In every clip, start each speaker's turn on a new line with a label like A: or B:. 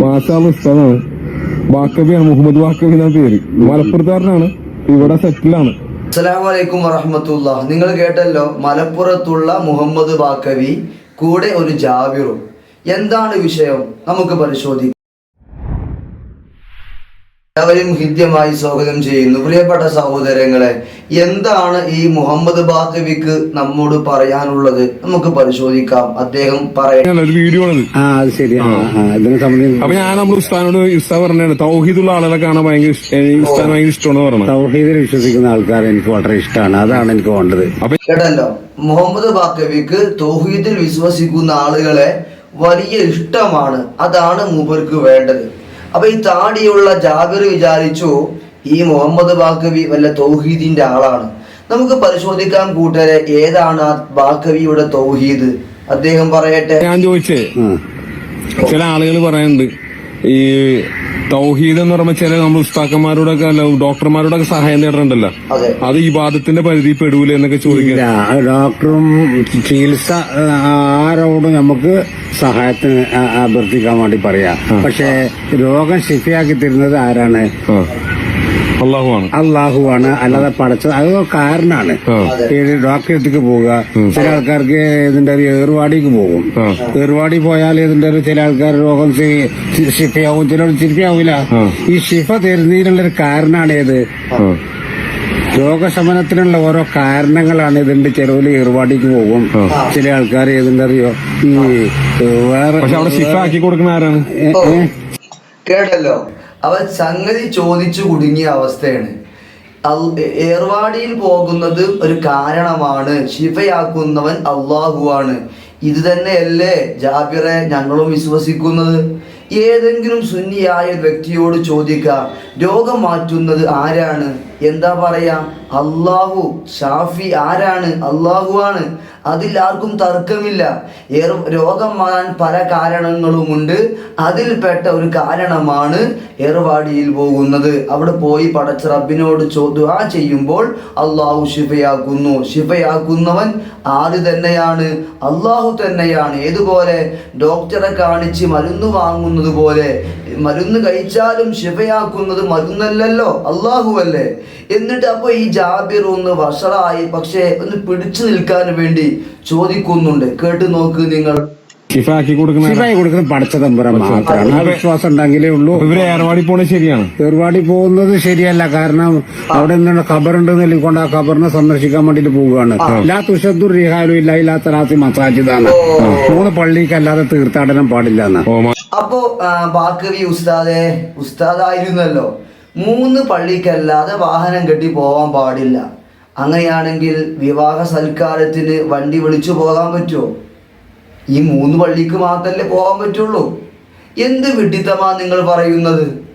A: മാഷാള്ള ഉസ്താദാണ് വാക്കബിയാണ് മുഹമ്മദ് വാക്കബി എന്നാണ് പേര്. മലപ്പുറത്തുകാരനാണ്. ഇവിടെ സെറ്റിലാണ്.
B: അസ്സലാമലൈക്കും വറഹമത്തുള്ള. നിങ്ങൾ കേട്ടല്ലോ മലപ്പുറത്തുള്ള മുഹമ്മദ് ബാക്കവി കൂടെ ഒരു ജാബിറും എന്താണ് വിഷയം? നമുക്ക് പരിശോധിക്കാം എല്ലാവരും ഹൃദ്യമായി സ്വാഗതം ചെയ്യുന്നു. പ്രിയപ്പെട്ട സഹോദരങ്ങളെ എന്താണ് ഈ മുഹമ്മദ് ബാക്കവിക്ക് നമ്മോട് പറയാനുള്ളത്? നമുക്ക് പരിശോധിക്കാം. അദ്ദേഹം പറയാൻ
A: ഒരു വീഡിയോ ആണത്.
C: ആ അത് ശരി. ആ, ആ, സംബന്ധിച്ച്
A: അപ്പൊ ഞാൻ നമ്മൾ ഉസ്താനോട് ഉസ്താദ് പറഞ്ഞാണ് തൗഹീദുള്ള ആളുകളെ കാണാൻ ഭയങ്കര ഉസ്താൻ ഭയങ്കര ഇഷ്ടമാണ് പറഞ്ഞത്
C: തൗഹീദിൽ വിശ്വസിക്കുന്ന ആൾക്കാർ എനിക്ക് വളരെ ഇഷ്ടമാണ്. അതാണ് എനിക്ക് വേണ്ടത്.
A: അപ്പൊ
B: കേട്ടല്ലോ. മുഹമ്മദ് ബാക്കവിക്ക് തൗഹീദിൽ വിശ്വസിക്കുന്ന ആളുകളെ വലിയ ഇഷ്ടമാണ്. അതാണ് മൂപ്പർക്ക് വേണ്ടത്. അപ്പൊ ഈ താടിയുള്ള ജാബിർ വിചാരിച്ചു ഈ മുഹമ്മദ് ബാക്കവി വല്ല തൗഹീദിന്റെ ആളാണ്. നമുക്ക് പരിശോധിക്കാൻ കൂട്ടരെ ഏതാണ് ആ ബാക്കവിയുടെ തൗഹീദ്? അദ്ദേഹം പറയട്ടെ.
A: ഞാൻ ചോദിച്ചേ. ചില ആളുകൾ പറയുന്നുണ്ട് ഈ തൗഹീദ് എന്ന് പറയുമ്പോൾ ചില നമ്മൾ ഉസ്താക്കന്മാരോടൊക്കെ അല്ല ഡോക്ടർമാരോടൊക്കെ സഹായം നേടണ്ടല്ലോ
B: അത്.
A: ഈ വാദത്തിന്റെ പരിധി പെടൂല എന്നൊക്കെ ചോദിക്കുക
C: ഇല്ല ഡോക്ടറും ചികിത്സ ആരോടും നമുക്ക് സഹായത്തിന് അഭ്യർത്ഥിക്കാൻ വേണ്ടി പറയാം. പക്ഷേ രോഗം ശിഫിയാക്കി തരുന്നത് ആരാണ്?
A: അള്ളാഹുവാണ്
C: അള്ളാഹുവാണ് അല്ലാതെ പടച്ചത് അത് കാരണാണ്. ഡോക്ടറെ അടുത്തേക്ക് പോവുക. ചില ആൾക്കാർക്ക് ഇതിന്റെ ഒരു ഏറുവാടിക്ക് പോകും.
A: ഏർവാടി
C: ഏറുവാടി പോയാൽ ഇതിന്റെ ഒരു ചില ആൾക്കാർ രോഗം ശിഫയാവും. ചിലർ ശിഫയാവില്ല ഈ ശിഫ തരുന്നതിനുള്ള ഒരു കാരണമാണ് ഏത് രോഗശമനത്തിനുള്ള ഓരോ കാരണങ്ങളാണ് ഇതിന്റെ ചെലവിൽ ഏറുവാടിക്ക് പോകും. ചില ആൾക്കാർ ഏതിന്റെ അറിയോ ഈ വേറെ
A: ശിഫ ആക്കി കൊടുക്കുന്ന ആരാണ്?
B: കേട്ടല്ലോ. അവൻ സംഗതി ചോദിച്ചു കുടുങ്ങിയ അവസ്ഥയാണ്. ഏർവാടിയിൽ പോകുന്നത് ഒരു കാരണമാണ്. ശിഫയാക്കുന്നവൻ അള്ളാഹുവാണ്. ഇത് തന്നെയല്ലേ ജാബിറെ ഞങ്ങളും വിശ്വസിക്കുന്നത്? ഏതെങ്കിലും സുന്നിയായ വ്യക്തിയോട് ചോദിക്കാം രോഗം മാറ്റുന്നത് ആരാണ്? എന്താ പറയാ? അള്ളാഹു ഷാഫി ആരാണ്? അള്ളാഹു ആണ്. അതിൽ ആർക്കും തർക്കമില്ല. രോഗം മാറാൻ പല കാരണങ്ങളുമുണ്ട്. അതിൽപ്പെട്ട ഒരു കാരണമാണ് ഏർവാടിയിൽ പോകുന്നത്. അവിടെ പോയി പടച്ച റബ്ബിനോട് ചോദ്യ ചെയ്യുമ്പോൾ അള്ളാഹു ശിഫയാക്കുന്നു. ശിഫയാക്കുന്നവൻ ആര് തന്നെയാണ്? അള്ളാഹു തന്നെയാണ്. ഏതുപോലെ? ഡോക്ടറെ കാണിച്ച് മരുന്ന് വാങ്ങുന്നത് പോലെ. മരുന്ന് കഴിച്ചാലും ശിഫയാക്കുന്നത് മരുന്നല്ലല്ലോ. അള്ളാഹു അല്ലേ? എന്നിട്ട് അപ്പോൾ ഈ ജാബിർ ഒന്ന് വഷളായി പക്ഷേ ഒന്ന് പിടിച്ചു നിൽക്കാൻ വേണ്ടി ചോദിക്കുന്നുണ്ട്. കേട്ട് നോക്ക് നിങ്ങൾ.
A: ശിഫ കൊടുക്കുന്ന ആരാ?
C: കൊടുക്കുന്ന പഠിച്ച തമ്പുരാൻ മാത്രമാണ് ആ വിശ്വാസം ഉണ്ടെങ്കിലേ ഉള്ളൂ.
A: ഇവരെ ഏർവാടി പോണത് ശരിയാണ്.
C: ഏർവാടി പോകുന്നത് ശരിയല്ല. കാരണം അവിടെ നിന്നുള്ള ഖബറുണ്ട് നെല്ലിക്കൊണ്ട് ആ ഖബറിനെ സന്ദർശിക്കാൻ വേണ്ടിട്ട് പോവുകയാണ്. ലാ തുഷദ്ദുർ റിഹാലു ഇല്ല ഇല്ലാ രാത്രി മസാജിദാണ്. മൂന്ന് പള്ളിക്കല്ലാതെ തീർത്ഥാടനം പാടില്ല എന്നാ
B: അപ്പോ ബാക്കവി ഉസ്താദെ ഉസ്താദായിരുന്നല്ലോ. മൂന്ന് പള്ളിക്കല്ലാതെ വാഹനം കെട്ടി പോകാൻ പാടില്ല. അങ്ങനെയാണെങ്കിൽ വിവാഹ സൽക്കാരത്തിന് വണ്ടി വിളിച്ചു പോകാൻ പറ്റുമോ? ഈ മൂന്ന് പള്ളിക്ക് മാത്രമല്ലേ പോകാൻ പറ്റുള്ളൂ? എന്ത് വിഡിത്തമാ നിങ്ങൾ പറയുന്നത്?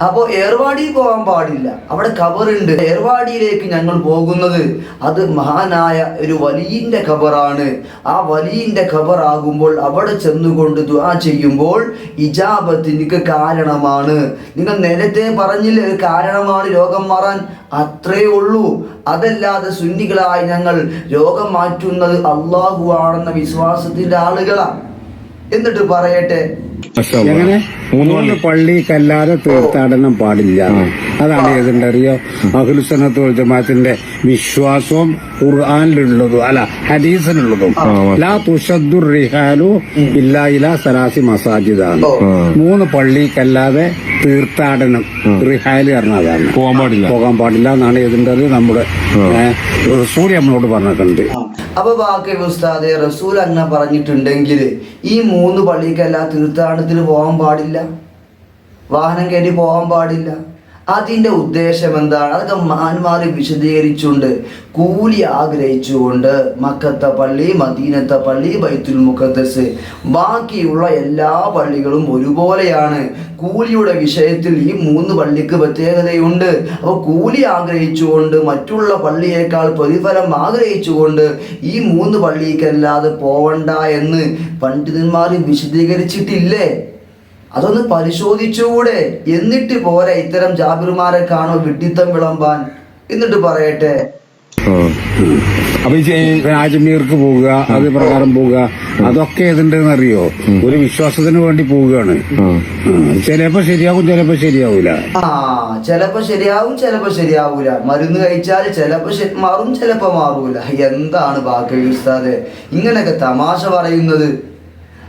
B: അപ്പോൾ ഏർവാടി പോകാൻ പാടില്ല. അവിടെ കബറുണ്ട് ഏർവാടിയിലേക്ക് ഞങ്ങൾ പോകുന്നത് അത് മഹാനായ ഒരു വലിയന്റെ ഖബറാണ് ആ വലിയന്റെ ഖബറാകുമ്പോൾ അവിടെ ചെന്നുകൊണ്ട് ദുആ ചെയ്യുമ്പോൾ ഇജാബത്തിനിക്ക് കാരണമാണ്. നിങ്ങൾ നേരത്തെ പറഞ്ഞില്ലേ കാരണമാണ് രോഗം മാറാൻ? അത്രേ ഉള്ളൂ. അതല്ലാതെ സുന്നികളായി ഞങ്ങൾ രോഗം മാറ്റുന്നത് അള്ളാഹു ആണെന്ന വിശ്വാസത്തിന്റെ ആളുകളാണ് എന്നിട്ട് പറയട്ടെ.
C: എങ്ങനെ?
A: മൂന്ന് പള്ളി.
C: കല്ലാതെ തീർത്ഥാടനം പാടില്ല. അതാണ് ഏതുണ്ടറിയോ അഖിലുസനത്ത് ജമാഅത്തിന്റെ വിശ്വാസവും ഖുർആാനിലുള്ളതും അല്ല ഹദീസിനുള്ളതും. ലാ തുഷദ്ദുർ റിഹാലു ഇല്ലാ ഇലാ സലാസി മസാജിദാണ്. മൂന്ന് പള്ളിക്കല്ലാതെ തീർത്ഥാടനം. റിഹാൽ കാരണം അതാണ്.
A: പോകാൻ പാടില്ല.
C: പോകാൻ പാടില്ല എന്നാണ് ഇതിന്റെ നമ്മുടെ സൂര്യ നമ്മളോട് പറഞ്ഞിട്ടുണ്ട്.
B: അപ്പൊ ബാക്കി ഉസ്താദെ റസൂൽ അങ്ങനെ പറഞ്ഞിട്ടുണ്ടെങ്കിൽ ഈ മൂന്ന് പള്ളിക്കല്ല തീർത്ഥാടനത്തിന് പോകാൻ പാടില്ല? വാഹനം കയറി പോകാൻ പാടില്ല? അതിന്റെ ഉദ്ദേശം എന്താണ്? അതൊക്കെ മഹാന്മാർ വിശദീകരിച്ചുകൊണ്ട് കൂലി ആഗ്രഹിച്ചുകൊണ്ട് മക്കത്തെ പള്ളി മദീനത്തെ പള്ളി ബൈത്തുൽ മുഖദ്ദസ് ബാക്കിയുള്ള എല്ലാ പള്ളികളും ഒരുപോലെയാണ്. കൂലിയുടെ വിഷയത്തിൽ ഈ മൂന്ന് പള്ളിക്ക് പ്രത്യേകതയുണ്ട്. അപ്പോൾ കൂലി ആഗ്രഹിച്ചുകൊണ്ട് മറ്റുള്ള പള്ളിയേക്കാൾ പ്രതിഫലം ആഗ്രഹിച്ചുകൊണ്ട് ഈ മൂന്ന് പള്ളിക്കല്ലാതെ പോവണ്ട എന്ന് പണ്ഡിതന്മാർ വിശദീകരിച്ചിട്ടില്ലേ? അതൊന്ന് പരിശോധിച്ചുകൂടെ. എന്നിട്ട് പോരെ ഇത്തരം ജാബിർമാരെ കാണോ വിഡിത്തം വിളമ്പാൻ. എന്നിട്ട് പറയട്ടെ.
A: അപ്പൊ ഈ
C: പോവുക അത് പ്രകാരം പോവുക അതൊക്കെ ഏതുണ്ടെന്ന് അറിയോ ഒരു വിശ്വാസത്തിന് വേണ്ടി പോവുകയാണ്. ചിലപ്പോ ശരിയാവും ചിലപ്പോ ശരിയാവൂല.
B: ആ ചിലപ്പോ ശരിയാവും ചിലപ്പോ ശരിയാവൂല. മരുന്ന് കഴിച്ചാൽ ചിലപ്പോ മാറും ചിലപ്പോ മാറൂല. എന്താണ് ബാക്കി ഉസ്താദെ? ഇങ്ങനെയൊക്കെ തമാശ പറയുന്നത്.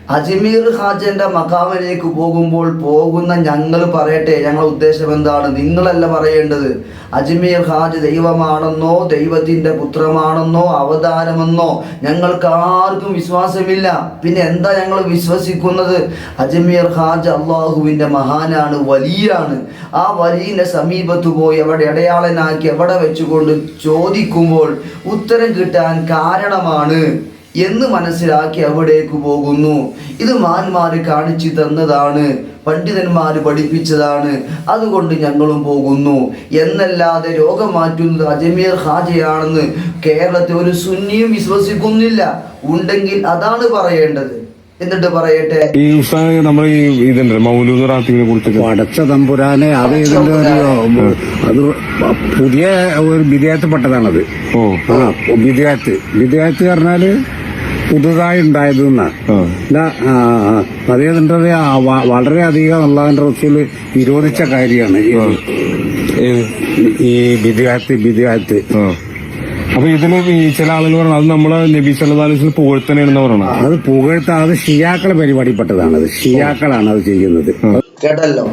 B: അജ്മീർ ഹാജന്റെ മക്കാമിലേക്ക് പോകുമ്പോൾ പോകുന്ന ഞങ്ങൾ പറയട്ടെ ഞങ്ങളുടെ ഉദ്ദേശം എന്താണ്? നിങ്ങളല്ല പറയേണ്ടത്. അജ്മീർ ഹാജ് ദൈവമാണെന്നോ ദൈവത്തിന്റെ പുത്രമാണെന്നോ അവതാരമെന്നോ ഞങ്ങൾക്ക് ആർക്കും വിശ്വാസമില്ല. പിന്നെ എന്താ ഞങ്ങൾ വിശ്വസിക്കുന്നത്? അജ്മീർ ഹാജ് അള്ളാഹുവിന്റെ മഹാനാണ് വലിയാണ്. ആ വലിയന്റെ സമീപത്ത് പോയി അവിടെ ഇടയാളനാക്കി എവിടെ വെച്ചുകൊണ്ട് ചോദിക്കുമ്പോൾ ഉത്തരം കിട്ടാൻ കാരണമാണ്. എന്ന് മനസ്സിലാക്കി അവിടേക്ക് പോകുന്നു. ഇത് മാന്മാർ കാണിച്ചു തന്നതാണ്. പണ്ഡിതന്മാർ പഠിപ്പിച്ചതാണ്. അതുകൊണ്ട് ഞങ്ങളും പോകുന്നു. എന്നല്ലാതെ രോഗം മാറ്റുന്നത് അജമീർ ഹാജയാണെന്ന് കേരളത്തെ ഒരു സുന്നിയും വിശ്വസിക്കുന്നില്ല. ഉണ്ടെങ്കിൽ അതാണ് പറയേണ്ടത്. എന്നിട്ട് പറയട്ടെ.
A: ഈ നമ്മൾ ഈ ഇതുണ്ട് മൗലൂദ് റാത്തീബിനെ കുറിച്ചൊക്കെ.
C: പടച്ച തമ്പുരാനെ അത് ഇതിന്റെ ഒരു അത് പുതിയ ഒരു വിധേയത്തിൽപ്പെട്ടതാണത്
A: ഓ.
C: ആ വിധേയത്ത്. വിധേയത്ത് പറഞ്ഞാൽ പുതുതായി ഉണ്ടായത് എന്നാ
A: ആ
C: അതേതിന്റെ വളരെയധികം അള്ളാഹിന്റെ റസൂൽ വിരോധിച്ച കാര്യമാണ്. ഈ വിദ്യാർത്ഥി
A: വിദ്യാർത്ഥി അപ്പൊ ഇതിന് ഈ ചില ആളുകൾ പറഞ്ഞു അത് നമ്മളെ നബി സല്ലാസ് പുകഴ്ത്തനെയാണെന്ന് പറയണം
C: അത് പുകഴ്ത്ത അത് ഷിയാക്കളെ പരിപാടിപ്പെട്ടതാണ്. അത് ഷിയാക്കളാണ് അത് ചെയ്യുന്നത്.
B: കേട്ടല്ലോ?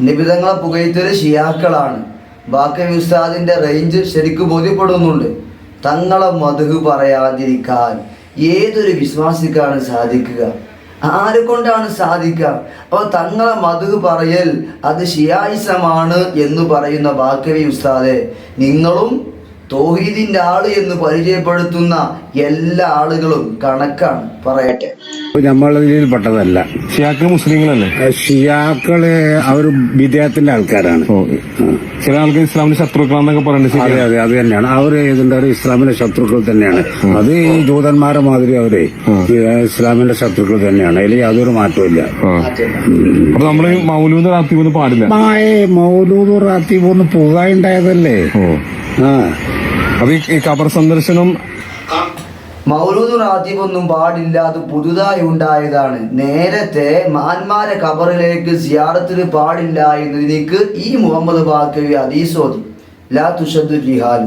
B: നിബിതങ്ങളെ പുകഴ്ത്തൽ ഷിയാക്കളാണ്. ബാക്കി ഉസ്താദിന്റെ റേഞ്ച് ശരിക്കും ബോധ്യപ്പെടുന്നുണ്ട്. തങ്ങളെ മധു പറയാതിരിക്കാൻ. ഏതൊരു വിശ്വാസിക്കാണ് സാധിക്കുക? ആരെ കൊണ്ടാണ് സാധിക്കുക? അപ്പൊ തങ്ങളെ മധു പറയൽ അത് ഷിയായിസമാണ് എന്ന് പറയുന്ന ബാക്കവി ഉസ്താദെ നിങ്ങളും തോഹീദിന്റെ ആൾ എന്ന് പരിചയപ്പെടുത്തുന്ന എല്ലാ ആളുകളും കണക്കാണ് പറയട്ടെ.
C: നമ്മളിൽ പെട്ടതല്ല.
A: ഷിയാക്കൾ മുസ്ലിങ്ങളല്ലേ?
C: ഷിയാക്കൾ അവർ വിദേഹത്തിന്റെ ആൾക്കാരാണ്.
A: ചില ആൾക്കാർ ഇസ്ലാമിന്റെ ശത്രുക്കളാന്നൊക്കെ പറയുന്നത്
C: അതെ അതെ അത് തന്നെയാണ്. അവർ ഏതുണ്ടാവും ഇസ്ലാമിന്റെ ശത്രുക്കൾ തന്നെയാണ്. അത് ഈ ജൂതന്മാരെ മാതിരി അവരെ ഇസ്ലാമിന്റെ ശത്രുക്കൾ തന്നെയാണ്. അതിൽ യാതൊരു മാറ്റവും
A: ആ. അപ്പൊ നമ്മൾ മൗലൂദ് റാത്തീബ് പാടില്ല?
C: മൗലൂദ് റാത്തീബ് ഒന്ന് പുക
A: ഉണ്ടായതല്ലേ?
C: ആ.
A: ഈ- ഈ ഖബർ സന്ദർശനം
B: മൗലൂദ് റാത്തീബ് പാടില്ല അത് പുതുതായി ഉണ്ടായതാണ്. നേരത്തെ മാന്മാരെ ഖബറിലേക്ക് സിയാറത്തിന് പാടില്ല എന്നതിലേക്ക് ഈ മുഹമ്മദ് ബാക്കവി അതീസോദി ലാ തുഷദ് ജിഹാലു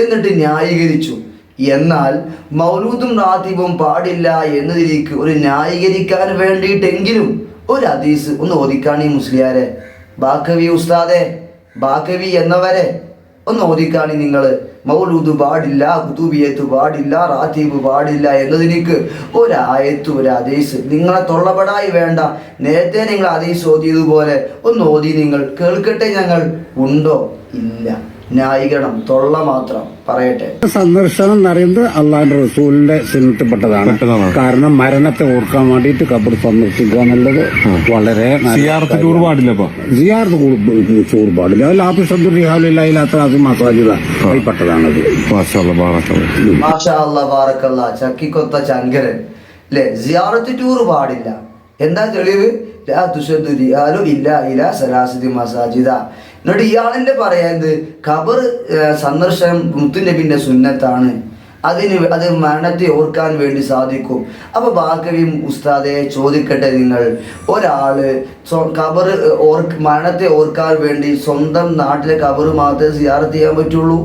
B: എന്നിട്ട് ന്യായീകരിച്ചു. എന്നാൽ മൗലൂദും റാത്തീബും പാടില്ല എന്നതിലേക്ക് ഒരു ന്യായീകരിക്കാൻ വേണ്ടിയിട്ടെങ്കിലും ഒരു അതീസ് ഒന്ന് ഓദിക്കാണി മുസ്ലിയാരെ. ബാക്കവി ഉസ്താദെ ബാക്കവി എന്നവരെ. ഒന്ന് ഓദിക്കാണ് നിങ്ങൾ മൗലൂദ് പാടില്ല കുതുബിയത്ത് പാടില്ല റാത്തീബ് പാടില്ല എന്നതിനേക്ക് ഒരായത്ത് ഒരു അതീസ് നിങ്ങളെ തൊള്ളപടായി വേണ്ട. നേരത്തെ നിങ്ങൾ അതീസ് ഓതിയതുപോലെ ഒന്ന് ഓതി നിങ്ങൾ. കേൾക്കട്ടെ ഞങ്ങൾ. ഉണ്ടോ? ഇല്ല. ന്യായീകരണം തൊള്ള മാത്രം പറയട്ടെ.
C: സന്ദർശനം എന്ന് പറയുന്നത് അള്ളാഹിന്റെ റസൂലിന്റെ സിനത്തിൽപ്പെട്ടതാണ്
A: പെട്ടതാണ്.
C: കാരണം മരണത്തെ ഓർക്കാൻ വേണ്ടിയിട്ട് കബർ സന്ദർശിക്കുക എന്നുള്ളത് വളരെ നല്ല
A: സിയാറത്ത് ടൂർ പാടില്ല
C: സിയാർത്ത് അത് ലാത്തുഷദ്ദുറിഹാലില്ലാത്ത അത് മസാജിത പെട്ടതാണത്
B: ചക്കിക്കൊത്ത ചങ്കരൻ. അല്ലെ സിയാറത്ത് ടൂർ പാടില്ല. എന്താ തെളിവ്? ലാ ഇല്ല ഇല സലാസിദി മസാജിദ. എന്നിട്ട് ഇയാളെന്നെ പറയുന്നത് ഖബർ സന്ദർശനം മുത്തുനബിന്റെ സുന്നത്താണ്. അതിന് അത് മരണത്തെ ഓർക്കാൻ വേണ്ടി സാധിക്കും. അപ്പോൾ ബാക്കവിയും ഉസ്താദെ ചോദിക്കട്ടെ നിങ്ങൾ. ഒരാൾ കബർ ഖബർ ഓർ മരണത്തെ ഓർക്കാൻ വേണ്ടി സ്വന്തം നാട്ടിലെ ഖബർ മാത്രമേ സിയാറത്ത് ചെയ്യാൻ പറ്റുള്ളൂ?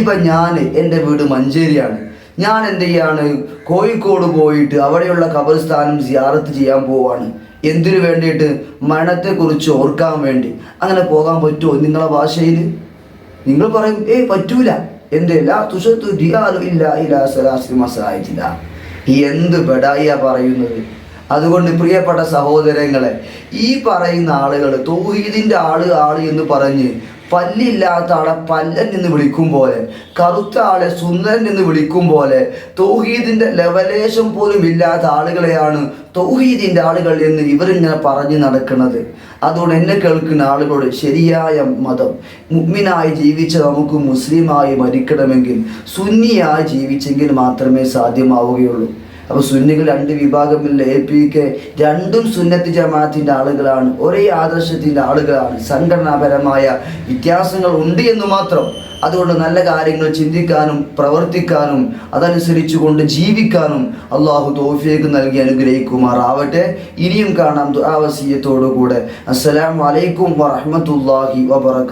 B: ഇപ്പൊ ഞാൻ എന്റെ വീട് മഞ്ചേരിയാണ്. ഞാൻ എന്ത് ചെയ്യാണ് കോഴിക്കോട് പോയിട്ട് അവിടെയുള്ള ഖബർസ്ഥാനം സിയാറത്ത് ചെയ്യാൻ പോവാണ്. എന്തിനു വേണ്ടിയിട്ട്? മരണത്തെക്കുറിച്ച് ഓർക്കാൻ വേണ്ടി. അങ്ങനെ പോകാൻ പറ്റുമോ നിങ്ങളെ ഭാഷയിൽ നിങ്ങൾ പറയും ഏയ് പറ്റൂല. എന്റെ ലാ തുഷത്തു ഇല്ല. എന്ത് ബെഡായിയാ പറയുന്നത്? അതുകൊണ്ട് പ്രിയപ്പെട്ട സഹോദരങ്ങളെ ഈ പറയുന്ന ആളുകൾ തൗഹീദിന്റെ ആൾ ആൾ എന്ന് പറഞ്ഞ് പല്ലില്ലാത്ത ആളെ പല്ലൻ എന്ന് വിളിക്കും പോലെ കറുത്ത ആളെ സുന്ദരൻ എന്ന് വിളിക്കും പോലെ തൗഹീദിന്റെ ലവലേശം പോലും ഇല്ലാത്ത ആളുകളെയാണ് തൗഹീദിന്റെ ആളുകൾ എന്ന് ഇവരിങ്ങനെ പറഞ്ഞു നടക്കുന്നത്. അതുകൊണ്ട് എന്നെ കേൾക്കുന്ന ആളുകളോട് ശരിയായ മതം മുഗ്മിനായി ജീവിച്ച നമുക്ക് മുസ്ലിമായി മരിക്കണമെങ്കിൽ സുന്നിയായി ജീവിച്ചെങ്കിൽ മാത്രമേ സാധ്യമാവുകയുള്ളൂ. അപ്പോൾ സുന്നികൾ രണ്ട് വിഭാഗമില്ല? എ പി കെ രണ്ടും സുന്നത്ത് ജമാഅത്തിന്റെ ആളുകളാണ്. ഒരേ ആദർശത്തിന്റെ ആളുകളാണ്. സംഘടനാപരമായ വ്യത്യാസങ്ങൾ ഉണ്ട് എന്ന് മാത്രം. അതുകൊണ്ട് നല്ല കാര്യങ്ങൾ ചിന്തിക്കാനും പ്രവർത്തിക്കാനും അതനുസരിച്ച് കൊണ്ട് ജീവിക്കാനും അള്ളാഹു തോഫിയേക്ക് നൽകി അനുഗ്രഹിക്കുമാറാവട്ടെ. ഇനിയും കാണാം ദുരാവസീയത്തോടു കൂടെ അസ്സലാമു അലൈക്കും വറഹ്മത്തുള്ളാഹി വബറകാതുഹു